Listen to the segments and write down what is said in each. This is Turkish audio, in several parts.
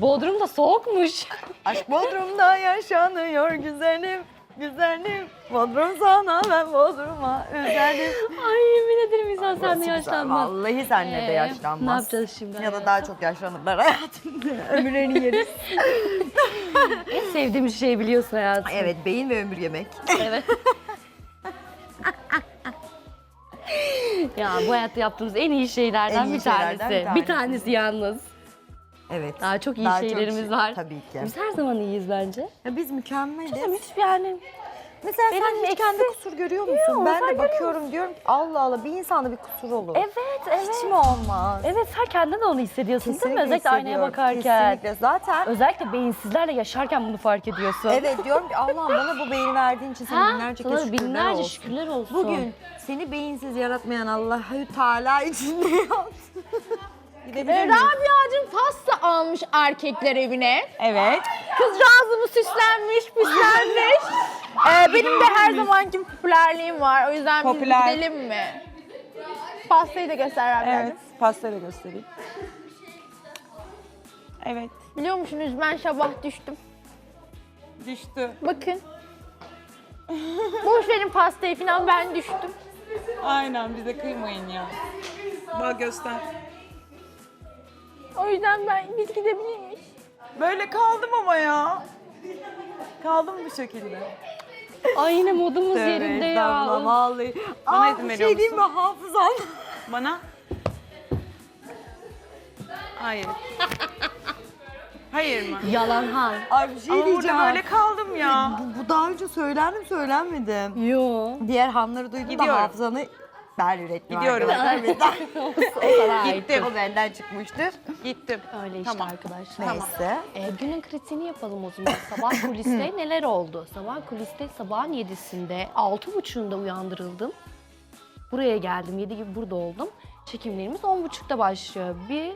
Bodrum da soğukmuş. Aşk Bodrum'da yaşanıyor güzelim, güzelim. Bodrum sana ben Bodrum'a özelim. Ay yemin ederim insan sen de Burası güzel, yaşlanmaz. Vallahi senle de Ee, yaşlanmaz. ne yapacağız şimdi Ya da daha çok yaşlanırlar hayatım. Ömürlerini yeriz. En sevdiğim şey biliyorsun hayatım. evet beyin ve ömür yemek. Evet. ya bu hayatta yaptığımız en iyi şeylerden En iyi bir şeylerden tanesi. bir Bir tanesi. tanesi yalnız. Evet. Daha çok iyi Daha çok şeylerimiz şey- var. Tabii ki. Biz her zaman iyiyiz bence. Ya biz mükemmeliz. Hiç yani Mesela Benim sen hiç eksi- kendi kusur görüyor musun? Yok, ben sen de bakıyorum diyorum ki Allah Allah bir insanda bir kusur olur. Evet, evet. Hiç mi olmaz? Evet sen kendin de onu hissediyorsun değil mi? Kesinlikle Özellikle aynaya hissediyorum, bakarken. Kesinlikle. Zaten Özellikle beyinsizlerle yaşarken bunu fark ediyorsun. evet diyorum ki Allah'ım bana bu beyni verdiğin için sana binlerce kez şükürler binlerce olsun. şükürler olsun. Bugün seni beyinsiz yaratmayan Allahü Teala için ne yaptı? Gidebilir Ee, miyiz? Rabia'cığım pasta almış erkekler evine. Evet. Kızcağızımı süslenmiş, püslenmiş. Ee, benim de her zamanki popülerliğim var. O yüzden Popüler. biz gidelim mi? Pastayı da göster Rabia'cığım. Evet, pastayla göstereyim. Evet, Biliyor musunuz ben sabah düştüm. düştü. Bakın. Boş verin pastayı falan ben düştüm. Aynen bize kıymayın ya. Bak göster. O yüzden ben biz gidebilir miyiz? Böyle kaldım ama ya. Kaldım bu şekilde. Ay yine modumuz yerinde ya. Estağfurullah, Vallahi. Bana Aa, izin bir veriyor şey diyeyim mi musun? hafızam? Bana. Hayır. Hayır mı? Yalan han. Ay bir şey Ama diyeceğim. burada böyle kaldım ya. Bu, bu daha önce söylendi mi söylenmedi? Yo. Diğer hanları duydum Gidiyorum. da hafızanı ben ürettim Gidiyorum. arkadaşlar. Gittim. o benden çıkmıştır. Gittim. Öyle işte Tamam. arkadaşlar. Neyse. E, günün kritiğini yapalım o zaman. Sabah kuliste neler oldu? Sabah kuliste sabahın yedisinde, altı buçuğunda uyandırıldım. Buraya geldim, yedi gibi burada oldum. Çekimlerimiz on buçukta başlıyor. Bir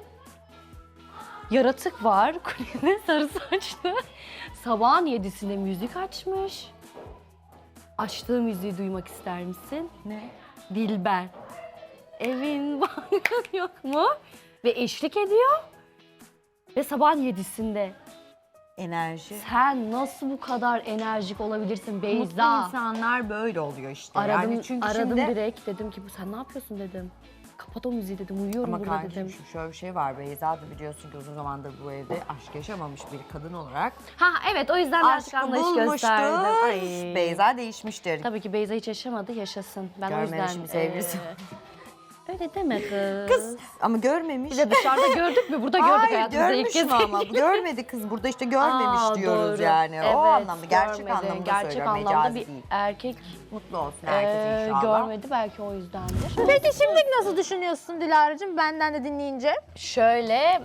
yaratık var kuliste sarı saçlı. Sabahın yedisinde müzik açmış. Açtığı müziği duymak ister misin? Ne? Dilber. Evin bankın yok mu? Ve eşlik ediyor. Ve sabahın yedisinde. Enerji. Sen nasıl bu kadar enerjik olabilirsin Mutlu Beyza? insanlar böyle oluyor işte. Aradım, yani çünkü aradım şimdi... direkt. Dedim ki bu sen ne yapıyorsun dedim. Kapat o müziği dedim. Uyuyorum Ama burada kancım dedim. şu şöyle bir şey var Beyza da biliyorsun ki uzun zamandır bu evde aşk yaşamamış bir kadın olarak. Ha evet o yüzden birazcık Aşkı anlayış bulmuştur. gösterdim. Ay. Beyza değişmiştir. Tabii ki Beyza hiç yaşamadı, yaşasın. Ben o Görmemişim yüzden... sevgilisi. Öyle deme kız. Kız ama görmemiş. Bir de dışarıda gördük mü? Burada gördük Hayır hayatımızda ilk görmüş kez. mü ama? Görmedi kız burada işte görmemiş Aa, diyoruz doğru. yani. Evet, o anlamda gerçek görmedi. anlamda Gerçek söylüyorum anlamda mecazi bir değil. erkek Mutlu olsun herkes eee, inşallah. görmedi belki o yüzdendir. Peki şimdi nasıl düşünüyorsun Dilara'cığım benden de dinleyince? Şöyle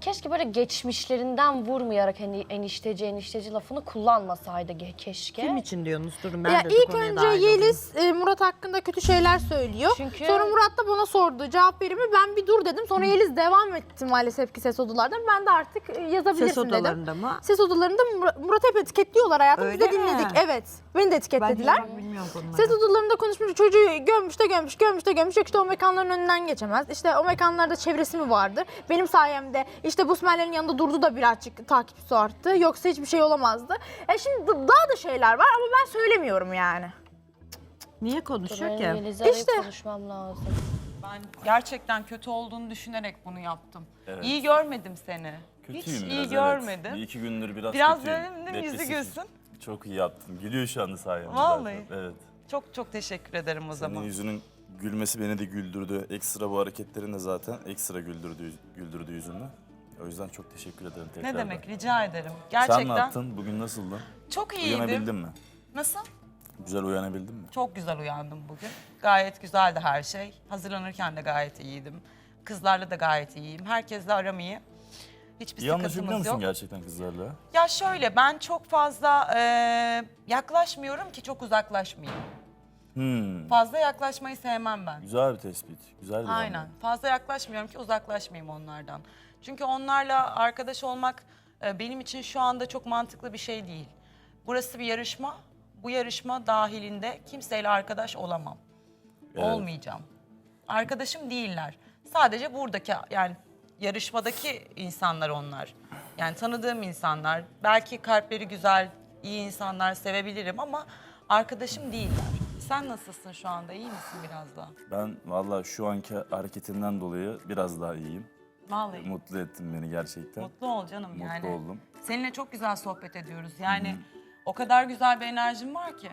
keşke böyle geçmişlerinden vurmayarak hani enişteci enişteci lafını kullanmasaydı ge- keşke. Kim için diyorsunuz? Durun ben ya de bu ilk konuya önce dahil olayım. Yeliz e, Murat hakkında kötü şeyler söylüyor. Çünkü- Sonra Murat da bana sordu cevap verimi ben bir dur dedim. Sonra Yeliz devam etti maalesef ki ses odalardan. Ben de artık e, yazabilirsin Ses dedim. odalarında mı? Ses odalarında Mur- Murat hep etiketliyorlar hayatım. Biz de Öyle mi? dinledik. Evet. Beni de Ben etiketlediler. hiç bilmiyorum konuları. Ses odalarında konuşmuş çocuğu gömmüş de gömmüş, gömmüş de gömmüş. Yok işte o mekanların önünden geçemez. İşte o mekanlarda çevresi mi vardır? Benim sayemde işte Busmerlerin yanında durdu da birazcık takipçisi arttı. Yoksa hiçbir şey olamazdı. E şimdi daha da şeyler var ama ben söylemiyorum yani. Niye konuşuyor ki? İşte. konuşmam lazım. Ben gerçekten kötü olduğunu düşünerek bunu yaptım. İyi görmedim seni. Kötüyüm Hiç biraz, iyi evet. görmedim. Bir iki gündür biraz Biraz kötüyüm. dedim değil mi? Yüzü gülsün. Çok iyi yaptın. Gülüyor şu anda sayemde Vallahi. zaten. Evet. Çok çok teşekkür ederim o Senin zaman. yüzünün gülmesi beni de güldürdü. Ekstra bu hareketlerin de zaten ekstra güldürdü, güldürdü yüzümü. O yüzden çok teşekkür ederim tekrar. Ne demek rica ederim. Sen ne Gerçekten yaptın? Bugün nasıldın? çok iyiydim. Uyanabildin mi? Nasıl? Güzel uyanabildin mi? Çok güzel uyandım bugün. Gayet güzeldi her şey. Hazırlanırken de gayet iyiydim. Kızlarla da gayet iyiyim. Herkesle aram iyi. Hiçbir İyi anlaşabiliyor sıkıntımız musun yok. gerçekten kızlarla? Ya şöyle ben çok fazla e, yaklaşmıyorum ki çok uzaklaşmayayım. Hmm. Fazla yaklaşmayı sevmem ben. Güzel bir tespit. Güzel bir Aynen. anlam. Fazla yaklaşmıyorum ki uzaklaşmayayım onlardan. Çünkü onlarla arkadaş olmak e, benim için şu anda çok mantıklı bir şey değil. Burası bir yarışma. Bu yarışma dahilinde kimseyle arkadaş olamam. Olmayacağım. Arkadaşım değiller. Sadece buradaki yani yarışmadaki insanlar onlar. Yani tanıdığım insanlar. Belki kalpleri güzel, iyi insanlar sevebilirim ama arkadaşım değiller. Sen nasılsın şu anda? İyi misin biraz daha? Ben valla şu anki hareketinden dolayı biraz daha iyiyim. Vallahi. Mutlu ettin beni gerçekten. Mutlu ol canım Mutlu yani. oldum. Seninle çok güzel sohbet ediyoruz. Yani o kadar güzel bir enerjim var ki.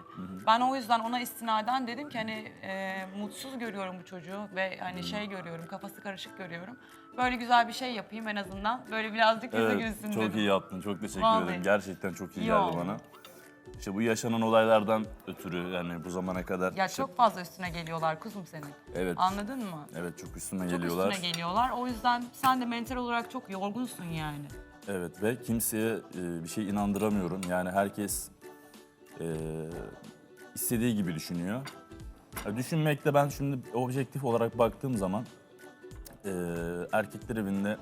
Ben o yüzden ona istinaden dedim ki hani e, mutsuz görüyorum bu çocuğu ve hani şey görüyorum, kafası karışık görüyorum. Böyle güzel bir şey yapayım en azından. Böyle birazcık yüzü Evet, gülsün çok dedim. iyi yaptın. Çok teşekkür Vallahi. ederim. Gerçekten çok iyi, İyi geldi oldu. bana. İşte bu yaşanan olaylardan ötürü yani bu zamana kadar Ya işte- çok fazla üstüne geliyorlar kuzum senin. evet Anladın mı? evet çok üstüme Çok geliyorlar. üstüne geliyorlar. O yüzden sen de mental olarak çok yorgunsun yani. Evet ve kimseye e, bir şey inandıramıyorum. Yani herkes e, istediği gibi düşünüyor. Ya düşünmekte ben şimdi objektif olarak baktığım zaman e, erkekler evinde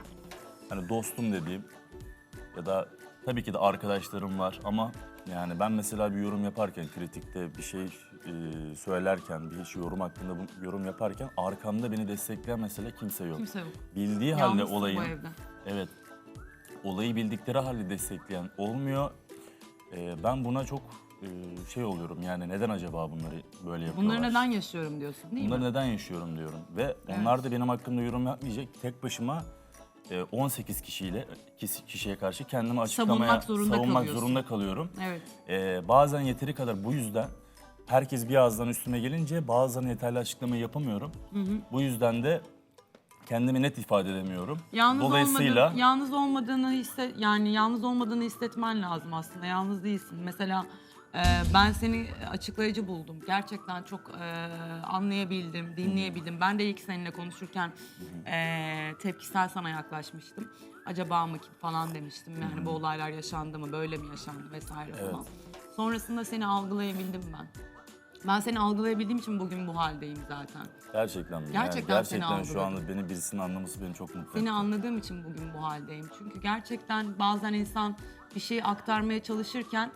hani dostum dediğim ya da tabii ki de arkadaşlarım var ama yani ben mesela bir yorum yaparken kritikte bir şey e, söylerken bir şey yorum hakkında bu- yorum yaparken arkamda beni destekleyen mesela kimse yok. Kimse yok. Bildiği halde Yalnızsın olayın bu evde. Evet. Olayı bildikleri halde destekleyen olmuyor. Ee, ben buna çok e, şey oluyorum yani neden acaba bunları böyle yapıyorlar? Bunları neden yaşıyorum diyorsun değil Bunları mi? neden yaşıyorum diyorum. Ve onlar da benim hakkımda yorum yapmayacak. Tek başıma e, 18 kişiyle kişi- kişiye karşı kendimi açıklamaya Savunmak zorunda savunmak kalıyorsun. zorunda kalıyorum. Evet. Ee, bazen yeteri kadar bu yüzden herkes bir ağızdan üstüme gelince bazen yeterli açıklamayı yapamıyorum. Bu yüzden de kendimi net ifade edemiyorum. Yalnız Dolayısıyla olmadığını, yalnız olmadığını hisse yani yalnız olmadığını hissetmen lazım aslında. Yalnız değilsin. Mesela e, ben seni açıklayıcı buldum. Gerçekten çok e, anlayabildim, dinleyebildim. Ben de ilk seninle konuşurken e, tepkisel sana yaklaşmıştım. Acaba mı ki falan demiştim. Yani bu olaylar yaşandı mı, böyle mi yaşandı vesaire falan. Sonrasında seni algılayabildim ben. Ben seni algılayabildiğim için bugün bu haldeyim zaten. Gerçekten mi? Gerçekten seni gerçekten şu algıladım. anda beni birisinin anlaması beni çok mutlu Seni etti. anladığım için bugün bu haldeyim. Çünkü gerçekten bazen insan bir şeyi aktarmaya çalışırken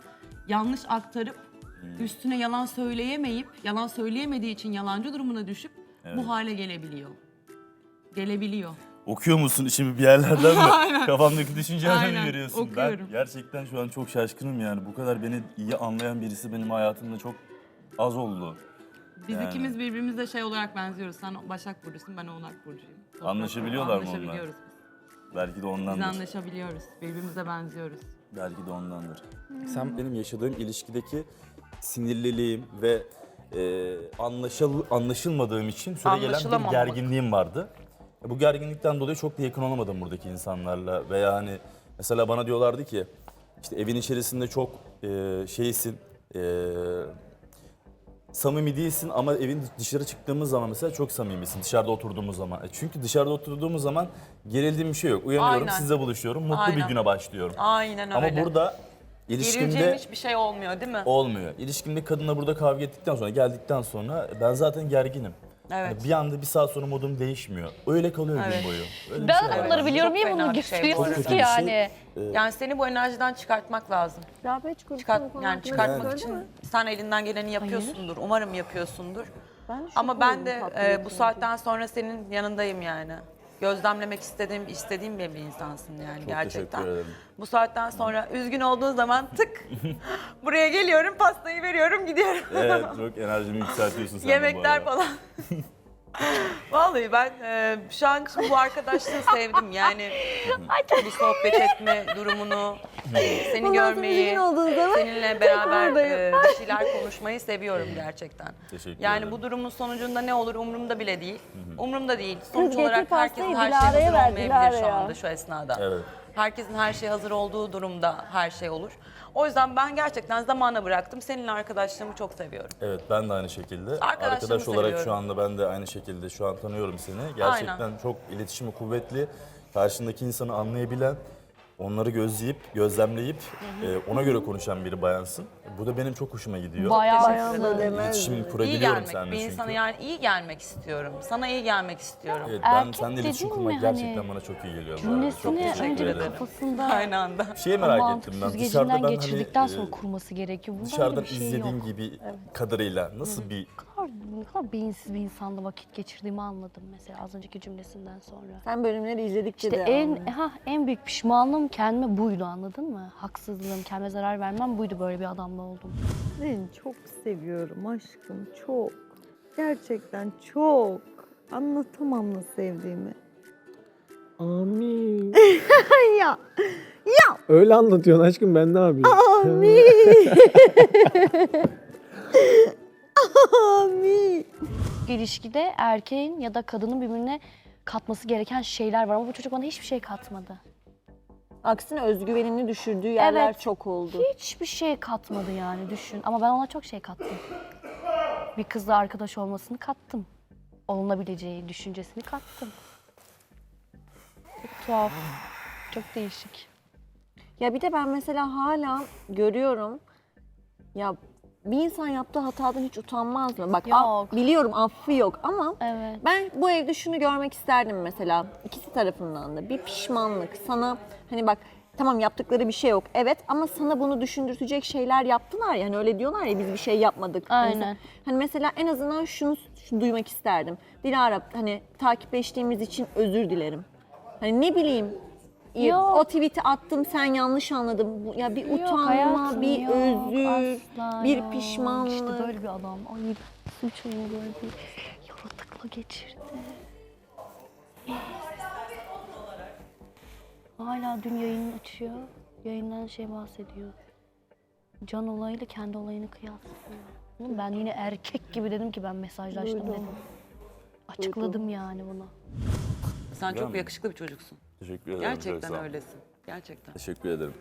yanlış aktarıp Hmm. üstüne yalan söyleyemeyip, yalan söyleyemediği için yalancı durumuna düşüp bu hale gelebiliyor. Gelebiliyor. Okuyor musun şimdi bir yerlerden mi? Kafamdaki düşüncelerden mi Aynen, görüyorsun? okuyorum. Ben gerçekten şu an çok şaşkınım yani. Bu kadar beni iyi anlayan birisi benim hayatımda çok az oldu. Biz Yani. ikimiz birbirimize şey olarak benziyoruz. Sen Başak Burcu'sun, ben Oğlak Burcu'yum. Toprak- Anlaşabiliyorlar mı onlar? Anlaşabiliyoruz. Belki de Biz ondandır. anlaşabiliyoruz. Birbirimize benziyoruz. Belki de ondandır. Sen benim yaşadığım ilişkideki sinirliliğim ve e, anlaşıl anlaşılmadığım için süre gelen bir gerginliğim vardı. E, Bu gerginlikten dolayı çok da yakın olamadım buradaki insanlarla veya hani mesela bana diyorlardı ki işte evin içerisinde çok e, şeysin e, samimi değilsin ama evin dışarı çıktığımız zaman mesela çok samimisin dışarıda oturduğumuz zaman. E, çünkü dışarıda oturduğumuz zaman gerildiğim bir şey yok. Uyanıyorum, Aynen. sizle buluşuyorum, mutlu bir Aynen. güne başlıyorum. Aynen Ama burada Gerileceğim ilişkimde hiçbir şey olmuyor değil mi? olmuyor. İlişkimde kadınla burada kavga ettikten sonra, geldikten sonra ben zaten gerginim. Evet. Yani bir anda bir saat sonra modum değişmiyor. Öyle kalıyor Evet. gün boyu. Öyle bir Ben şey var. onları biliyorum. Niye fena bunu bir şey bu gösteriyorsunuz arada. ki yani? Yani seni bu enerjiden çıkartmak lazım. Rabia hiç Çıkart, yani hakkında çıkartmak söyledi için mi? sen elinden geleni yapıyorsundur. Umarım yapıyorsundur. Ben şok Ama ben oldum de tatlı e, bu saatten sonra senin yanındayım yani. Gözlemlemek istediğim, istediğim bir insansın yani Çok gerçekten. teşekkür ederim. Bu saatten sonra üzgün olduğun zaman tık buraya geliyorum, pastayı veriyorum, gidiyorum. Evet çok enerjimi yükseltiyorsun sen de bu Yemekler arada. falan. Vallahi ben e, şu an için bu arkadaşlığı sevdim yani bu sohbet etme durumunu, seni Bundan sonra görmeyi, olduğun zaman seninle beraber buradayım. e, bir şeyler konuşmayı seviyorum gerçekten. Teşekkür Yani ederim. bu durumun sonucunda ne olur umurumda bile değil. Umurumda değil. Sonuç getir olarak herkesin pastayı her şey Dilara'ya hazır olmayabilir Dilara'ya. şu anda şu esnada. Evet. Herkesin her şey hazır olduğu durumda her şey olur. O yüzden ben gerçekten zamana bıraktım. Seninle arkadaşlığımı çok seviyorum. Evet ben de aynı şekilde. Arkadaş olarak seviyorum. şu anda ben de aynı şekilde şu an tanıyorum seni. Gerçekten çok iletişimi kuvvetli, karşındaki insanı anlayabilen, onları gözleyip, gözlemleyip e, ona göre konuşan bir bayansın. Bu da benim çok hoşuma gidiyor. Bayağı da demez. İletişim İyi kurabiliyorum gelmek, seninle bir çünkü. insana yani iyi gelmek istiyorum. Sana iyi gelmek istiyorum. Evet, ben Erkek seninle iletişim dediğin kurmak mi hani gerçekten bana çok iyi geliyor. bu arada. Çok Cümlesini teşekkür önce bir ederim. kafasında Aynı anda. Şeye merak mantık ettim ben. Dışarıda süzgecinden ben geçirdikten hani sonra e, kurması gerekiyor. Bunda öyle dışarıdan bir şey izlediğim yok. gibi kadarıyla nasıl bir ne kadar beyinsiz bir insanla vakit geçirdiğimi anladım mesela az önceki cümlesinden sonra. Sen bölümleri izledikçe İşte de en ha en büyük pişmanlığım kendime buydu anladın mı? Haksızlığım, kendime zarar vermem buydu böyle bir adamla oldum. Seni çok seviyorum aşkım çok. Gerçekten çok. Anlatamam nasıl sevdiğimi. Amin. ya Öyle anlatıyorsun aşkım ben ne yapayım? amin. amin. İlişkide erkeğin ya da kadının birbirine katması gereken şeyler var ama bu çocuk bana hiçbir şey katmadı. Aksine özgüvenini düşürdüğü yerler Evet. çok oldu. Hiçbir şey katmadı yani düşün. Ama ben ona çok şey kattım. Bir kızla arkadaş olmasını kattım. Olunabileceği düşüncesini kattım. Çok tuhaf. Çok değişik. Ya bir de ben mesela hala görüyorum. Ya bir insan yaptığı hatadan hiç utanmaz mı? Bak af- Yok. biliyorum affı yok ama Evet. ben bu evde şunu görmek isterdim mesela ikisi tarafından da bir pişmanlık sana hani bak tamam yaptıkları bir şey yok evet ama sana bunu düşündürtecek şeyler yaptılar ya hani öyle diyorlar ya biz bir şey yapmadık. Hani Aynen. mesela- Hani mesela en azından şunu, şunu duymak isterdim. Dilara hani takipleştiğimiz için özür dilerim. Hani ne bileyim Yok. o tweet'i attım sen yanlış anladın. Bu- Ya bir Yok utanma, hayatım, bir yok, özür, asla bir yok. pişmanlık. İşte böyle bir adam. Ay suç onu böyle bir yaratıkla geçirdi. Hala dün yayın açıyor. Yayından şey bahsediyor. Can olayıyla kendi olayını kıyaslıyor. Oğlum ben yine erkek gibi dedim ki ben mesajlaştım Duydum. dedim. Açıkladım yani bunu. Sen çok yakışıklı bir çocuksun. Teşekkür ederim. Gerçekten öylesin. Gerçekten. Teşekkür ederim.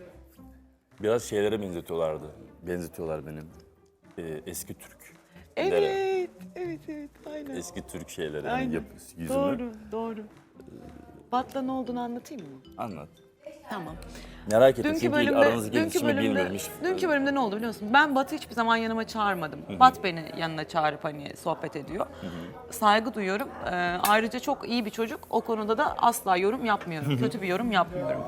Biraz şeylere benzetiyorlardı. Benzetiyorlar benim. Ee, eski Türk. Evet, evet, evet. Aynen. Eski Türk şeyleri. Aynen. Yani yap, yüzümü. Doğru, doğru. Batla ne olduğunu anlatayım mı? Anlat. Tamam. Merak ettim Dünkü çünkü bölümde, aranızdaki dünkü iletişimi bölümde, bilmiyorum hiç. dünkü bölümde ne oldu biliyor musun? Ben Bat'ı hiçbir zaman yanıma çağırmadım. Bat beni yanına çağırıp hani sohbet ediyor. Saygı duyuyorum. Ee, ayrıca çok iyi bir çocuk. O konuda da asla yorum yapmıyorum. Kötü bir yorum yapmıyorum.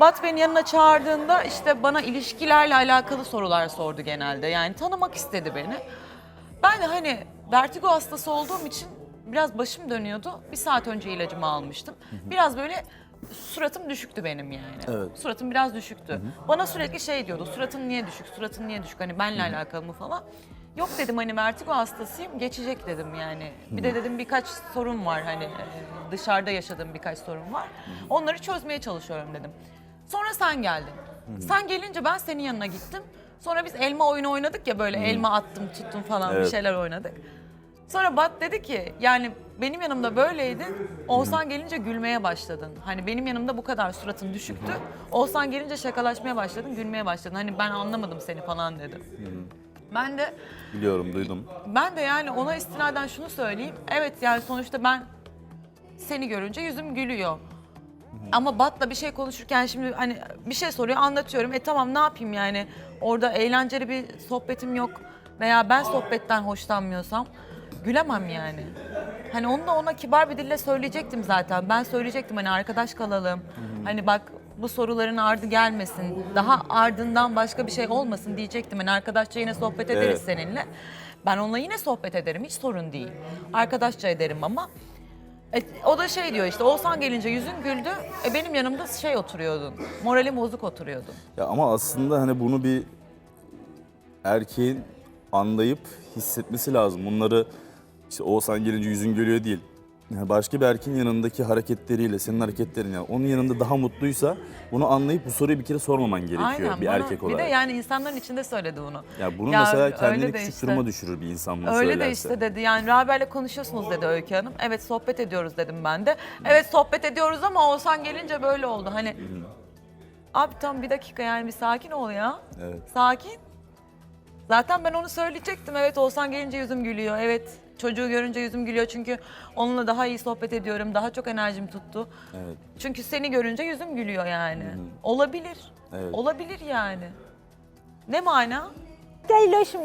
Bat beni yanına çağırdığında işte bana ilişkilerle alakalı sorular sordu genelde. Yani tanımak istedi beni. Ben de hani vertigo hastası olduğum için biraz başım dönüyordu. Bir saat önce ilacımı almıştım. Biraz böyle suratım düşüktü benim yani. Evet. Suratım biraz düşüktü. Bana sürekli şey diyordu. Suratın niye düşük? Suratın niye düşük? Hani benle alakalı mı falan. Yok dedim hani vertigo hastasıyım. Geçecek dedim yani. Bir de dedim birkaç sorun var hani e, dışarıda yaşadığım birkaç sorun var. Onları çözmeye çalışıyorum dedim. Sonra sen geldin. Sen gelince ben senin yanına gittim. Sonra biz elma oyunu oynadık ya böyle elma attım tuttum falan bir Evet. şeyler oynadık. Sonra Bat dedi ki yani benim yanımda böyleydin. Oğuzhan gelince gülmeye başladın. Hani benim yanımda bu kadar suratın düşüktü. Oğuzhan gelince şakalaşmaya başladın, gülmeye başladın. Hani ben anlamadım seni falan dedim. Ben de Biliyorum, duydum. ben de yani ona istinaden şunu söyleyeyim. Evet yani sonuçta ben seni görünce yüzüm gülüyor. Ama Bat'la bir şey konuşurken şimdi hani bir şey soruyor anlatıyorum. E tamam ne yapayım yani orada eğlenceli bir sohbetim yok veya ben sohbetten hoşlanmıyorsam gülemem yani. Hani onu da ona kibar bir dille söyleyecektim zaten. Ben söyleyecektim hani arkadaş kalalım. Hani bak bu soruların ardı gelmesin. Daha ardından başka bir şey olmasın diyecektim. Hani arkadaşça yine sohbet ederiz Evet. seninle. Ben onunla yine sohbet ederim hiç sorun değil. Arkadaşça ederim ama e, o da şey diyor işte Oğuzhan gelince yüzün güldü. E, benim yanımda şey oturuyordun. Moralim bozuk oturuyordun. Ya ama aslında hani bunu bir erkeğin anlayıp hissetmesi lazım. Bunları işte Oğuzhan gelince yüzün gülüyor değil. Yani başka bir erkeğin yanındaki hareketleriyle, senin hareketlerin yani onun yanında daha mutluysa bunu anlayıp bu soruyu bir kere sormaman gerekiyor bir bana- erkek olarak. Bir de yani insanların içinde söyledi bunu. ya bunu Ya mesela öyle kendini küçük işte. duruma düşürür bir insan bunu Öyle söylerse. de işte dedi yani Rabia'yla konuşuyorsunuz dedi Öykü Hanım. Evet sohbet ediyoruz dedim ben de. Evet sohbet ediyoruz ama Oğuzhan gelince böyle oldu. Hani abi tam bir dakika yani bir sakin ol ya. Evet. Sakin. Zaten ben onu söyleyecektim. Evet Oğuzhan gelince yüzüm gülüyor. Evet çocuğu görünce yüzüm gülüyor. Çünkü onunla daha iyi sohbet ediyorum. Daha çok enerjim tuttu. Evet. Çünkü seni görünce yüzüm gülüyor yani. Olabilir. Evet. Olabilir yani. Ne mana? Gel şimdi